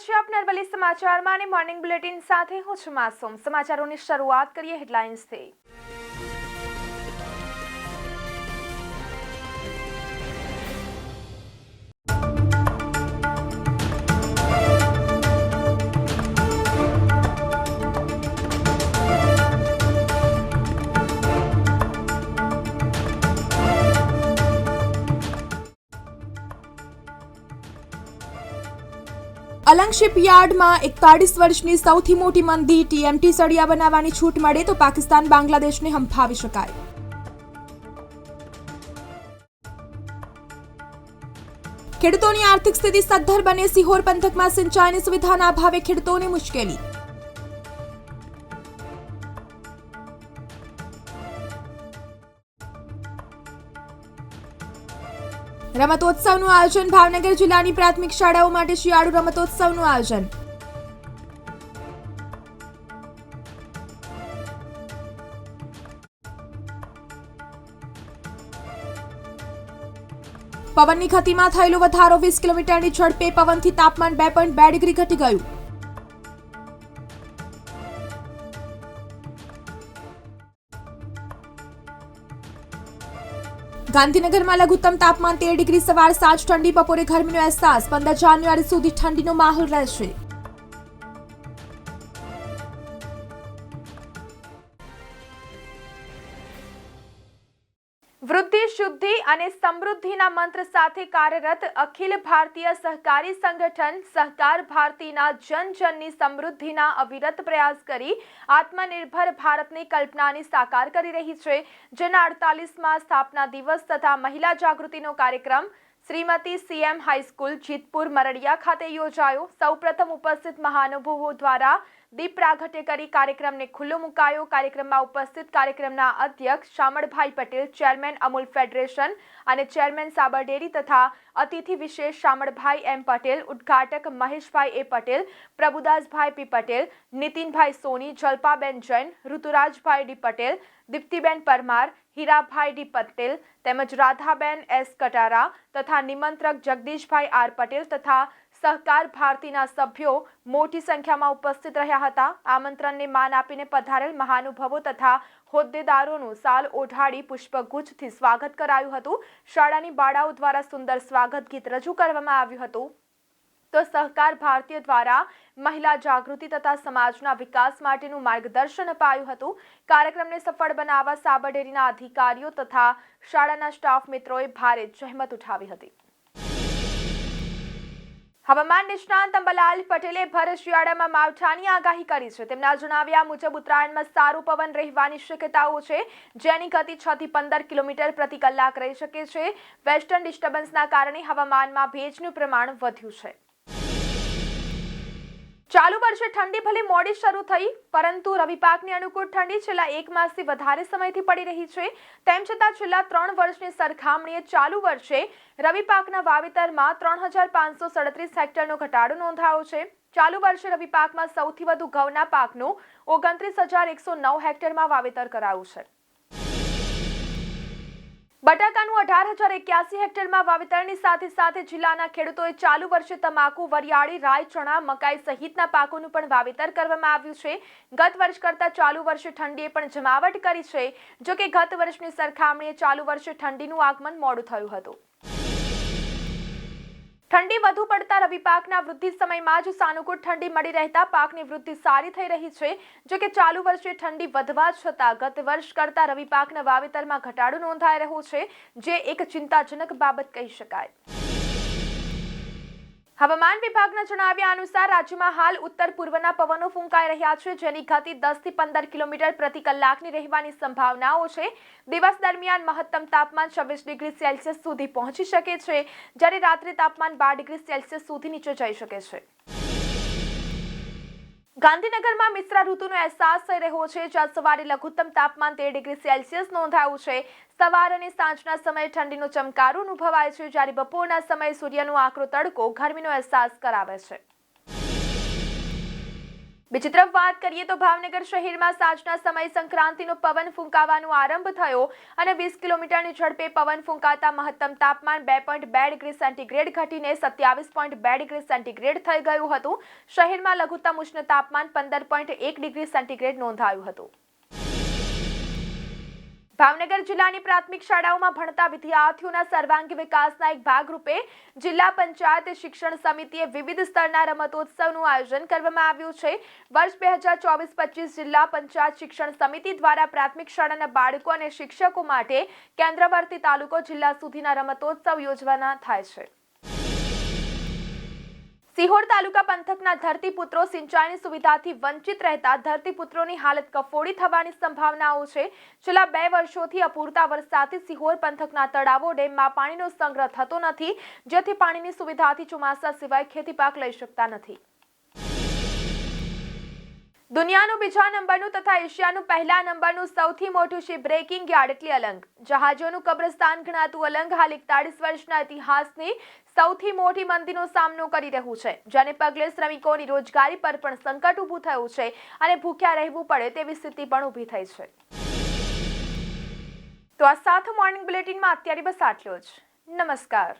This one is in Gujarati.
છે આપ નર્મલી સમાચારમાં અને મોર્નિંગ બુલેટિન સાથે હું છું માસુમ. સમાચારોની શરૂઆત કરીએ હેડલાઇન્સથી અલંગ શિપયાર્ડમાં એકતાળીસ વર્ષની સૌથી મોટી મંદી ટીએમટી સળિયા બનાવવાની છૂટ મળે તો પાકિસ્તાન બાંગ્લાદેશને હંફાવી શકાય. ખેડૂતોની આર્થિક સ્થિતિ સદ્ધર બને સિહોર પંથકમાં સિંચાઈની સુવિધાના અભાવે ખેડૂતોને મુશ્કેલી. રમતોત્સવનું આયોજન ભાવનગર જિલ્લાની પ્રાથમિક શાળાઓ માટે શિયાળુ રમતોત્સવનું આયોજન. પવનની ગતિમાં થયેલો વધારો વીસ કિલોમીટરની ઝડપે પવનથી તાપમાન બે પોઈન્ટ બે ડિગ્રી ઘટી ગયું. ગાંધીનગરમાં લઘુત્તમ તાપમાન તેર ડિગ્રી સવાર સાંજ ઠંડી બપોરે ગરમીનો અહેસાસ. પંદર જાન્યુઆરી સુધી ઠંડીનો માહોલ રહેશે. વૃદ્ધિ શુદ્ધિ અને સમૃદ્ધિના મંત્ર સાથે કાર્યરત અખિલ ભારતીય સહકારી સંગઠન સહકાર ભારતીના જન જનની સમૃદ્ધિના અવિરત પ્રયાસ કરી આત્મનિર્ભર ભારતની કલ્પનાની સાકાર કરી રહી છે. જેના અડતાલીસમાં સ્થાપના દિવસ તથા મહિલા જાગૃતિનો કાર્યક્રમ Shrimati CM high school Jitpur Mardiya ખાતે યોજાયો. સૌપ્રથમ ઉપસ્થિત મહાનુભવો દ્વારા દીપ પ્રાગટ્ય કરી કાર્યક્રમને ખુલ્લો મુકાયો. કાર્યક્રમમાં ઉપસ્થિત કાર્યક્રમના અધ્યક્ષ શામળભાઈ પટેલ, ચેરમેન અમૂલ ફેડરેશન અને ચેરમેન સાબર ડેરી તથા અતિથિ વિશેષ Shamalbhai M Patel, ઉદ્ઘાટક Maheshbhai A Patel, Prabhudasbhai P Patel, Nitinbhai Soni, Jalpaben Jain, Ruturajbhai D Patel Diptiben Parmar, Hirabhai D Patel તેમજ રાધાબેન એસ કટારા તથા નિમંત્રક જગદીશભાઈ આર પટેલ તથા સહકાર ભારતીના સભ્યો મોટી સંખ્યામાં ઉપસ્થિત રહ્યા હતા. આમંત્રણને માન આપીને પધારેલ મહાનુભાવો તથા હોદ્દેદારોનું સાલ ઓઢાડી પુષ્પગુચ્છથી સ્વાગત કરાયું હતું. શાળાની બાળાઓ દ્વારા સુંદર સ્વાગત ગીત રજૂ કરવામાં આવ્યું હતું. તો સહકાર ભારતીય દ્વારા મહિલા જાગૃતિ તથા સમાજના વિકાસ માટેનું માર્ગદર્શન અપાયું હતું. કાર્યક્રમને સફળ બનાવવા સાબરડેરીના અધિકારીઓ તથા શાળાના સ્ટાફ મિત્રોએ ભારે જહેમત ઉઠાવી હતી. હવામાન નિષ્ણાંત અંબલાલ પટેલે ભર શિયાળામાં માવઠાની આગાહી કરી છે. તેમના જણાવ્યા મુજબ ઉત્તરાયણમાં સારું પવન રહેવાની શક્યતાઓ છે. જેની ગતિ છ થી પંદર કિલોમીટર પ્રતિ કલાક રહી શકે છે. વેસ્ટર્ન ડિસ્ટર્બન્સના કારણે હવામાનમાં ભેજનું પ્રમાણ વધ્યું છે. ચાલુ વર્ષે ઠંડી ભલે મોડી શરૂ થઈ, પરંતુ રવિ પાકની અનુકૂળ ઠંડી છેલ્લા એક માસથી વધારે સમયથી પડી રહી છે. તેમ છતાં છેલ્લા ત્રણ વર્ષની સરખામણીએ ચાલુ વર્ષે રવિ પાકના વાવેતરમાં ત્રણ હજાર પાંચસો સડત્રીસ હેક્ટરનો ઘટાડો નોંધાયો છે. ચાલુ વર્ષે રવિ પાકમાં સૌથી વધુ ઘઉંના પાકનું ઓગણત્રીસ હજાર એકસો નવ હેક્ટરમાં વાવેતર કરાયું છે. બટાકાનું અઢાર હજાર એક્યાસી હેક્ટરમાં વાવેતરની સાથે સાથે જિલ્લાના ખેડૂતોએ ચાલુ વર્ષે તમાકુ, વરિયાળી રાય ચણા મકાઈ સહિતના પાકોનું પણ વાવેતર કરવામાં આવ્યું છે. ગત વર્ષ કરતાં ચાલુ વર્ષે ઠંડીએ પણ જમાવટ કરી છે જો કે ગત વર્ષની સરખામણીએ ચાલુ વર્ષે ઠંડીનું આગમન મોડું થયું હતું. ઠંડી વધુ પડતા રવિ પાકના વૃદ્ધિ સમયમાં જ સાનુકૂળ ઠંડી મળી રહેતા પાકની વૃદ્ધિ સારી થઈ રહી છે. જો કે ચાલુ વર્ષે ઠંડી વધવા છતાં ગત વર્ષ કરતા રવિ પાકના વાવેતરમાં ઘટાડો નોંધાઈ રહ્યો છે, જે એક ચિંતાજનક બાબત કહી શકાય. હવામાન વિભાગના જણાવ્યા અનુસાર રાજ્યમાં હાલ ઉત્તર પૂર્વના પવનો ફૂંકાઈ રહ્યા છે, જેની ગતિ દસથી પંદર કિલોમીટર પ્રતિ કલાકની રહેવાની સંભાવનાઓ છે. દિવસ દરમિયાન મહત્તમ તાપમાન છવ્વીસ ડિગ્રી સેલ્સિયસ સુધી પહોંચી શકે છે, જ્યારે રાત્રે તાપમાન બાર ડિગ્રી સેલ્સિયસ સુધી નીચે જઈ શકે છે. ગાંધીનગરમાં મિશ્રા ઋતુનો અહેસાસ થઈ રહ્યો છે. જ્યાં સવારે લઘુત્તમ તાપમાન તેર ડિગ્રી સેલ્સિયસ નોંધાયું છે. સવાર અને સાંજના સમયે ઠંડીનો ચમકારો અનુભવાય છે. જ્યારે બપોરના સમયે સૂર્યનો આકરો તડકો ગરમીનો અહેસાસ કરાવે છે. બીજી તરફ વાત કરીએ તો ભાવનગર શહેરમાં સાંજના સમયે સંક્રાંતિનો પવન ફૂંકાવાનો આરંભ થયો અને વીસ કિલોમીટરની ઝડપે પવન ફૂંકાતા મહત્તમ તાપમાન બે પોઈન્ટ બે ડિગ્રી સેન્ટીગ્રેડ ઘટીને સત્યાવીસ પોઈન્ટ બે ડિગ્રી સેન્ટીગ્રેડ થઈ ગયું હતું. શહેરમાં લઘુત્તમ ઉષ્ણ તાપમાન પંદર પોઈન્ટ એક ડિગ્રી સેન્ટીગ્રેડ નોંધાયું હતું. ભાવનગર જિલ્લાની પ્રાથમિક શાળાઓમાં ભણતા વિદ્યાર્થીઓના સર્વાંગી વિકાસના એક ભાગરૂપે જિલ્લા પંચાયત શિક્ષણ સમિતિએ વિવિધ સ્તરના રમતોત્સવનું આયોજન કરવામાં આવ્યું છે. વર્ષ બે હજાર ચોવીસ પચીસ જિલ્લા પંચાયત શિક્ષણ સમિતિ દ્વારા પ્રાથમિક શાળાના બાળકો અને શિક્ષકો માટે કેન્દ્રવર્તી તાલુકો જિલ્લા સુધીના રમતોત્સવ યોજવાના થાય છે. સિહોર તાલુકા પંથકના ધરતીપુત્રો સિંચાઈની સુવિધાથી વંચિત રહેતા ધરતીપુત્રોની હાલત કફોડી થવાની સંભાવનાઓ છે. છેલ્લા બે વર્ષોથી અપૂરતા વરસાદથી સિહોર પંથકના તળાવો ડેમમાં પાણીનો સંગ્રહ થતો નથી. જેથી પાણીની સુવિધાથી ચોમાસા સિવાય ખેતી પાક લઈ શકતા નથી. દુનિયાનું બીજા નંબરનું તથા એશિયાનું પહેલા નંબરનું સૌથી મોટું શિપ બ્રેકિંગ યાર્ડ એટલે અલંગ. જહાજોનું કબ્રસ્તાન ગણાતું અલંગ હાલ એકતાળીસ વર્ષના ઇતિહાસની સૌથી મોટી મંદીનો સામનો કરી રહ્યું છે, જેને પગલે શ્રમિકોની રોજગારી પર પણ સંકટ ઊભું થયું છે અને ભૂખ્યા રહેવું પડે તેવી સ્થિતિ પણ ઊભી થઈ છે. તો આ સાથે મોર્નિંગ બુલેટિનમાં અત્યારે બસ આટલો જ. નમસ્કાર.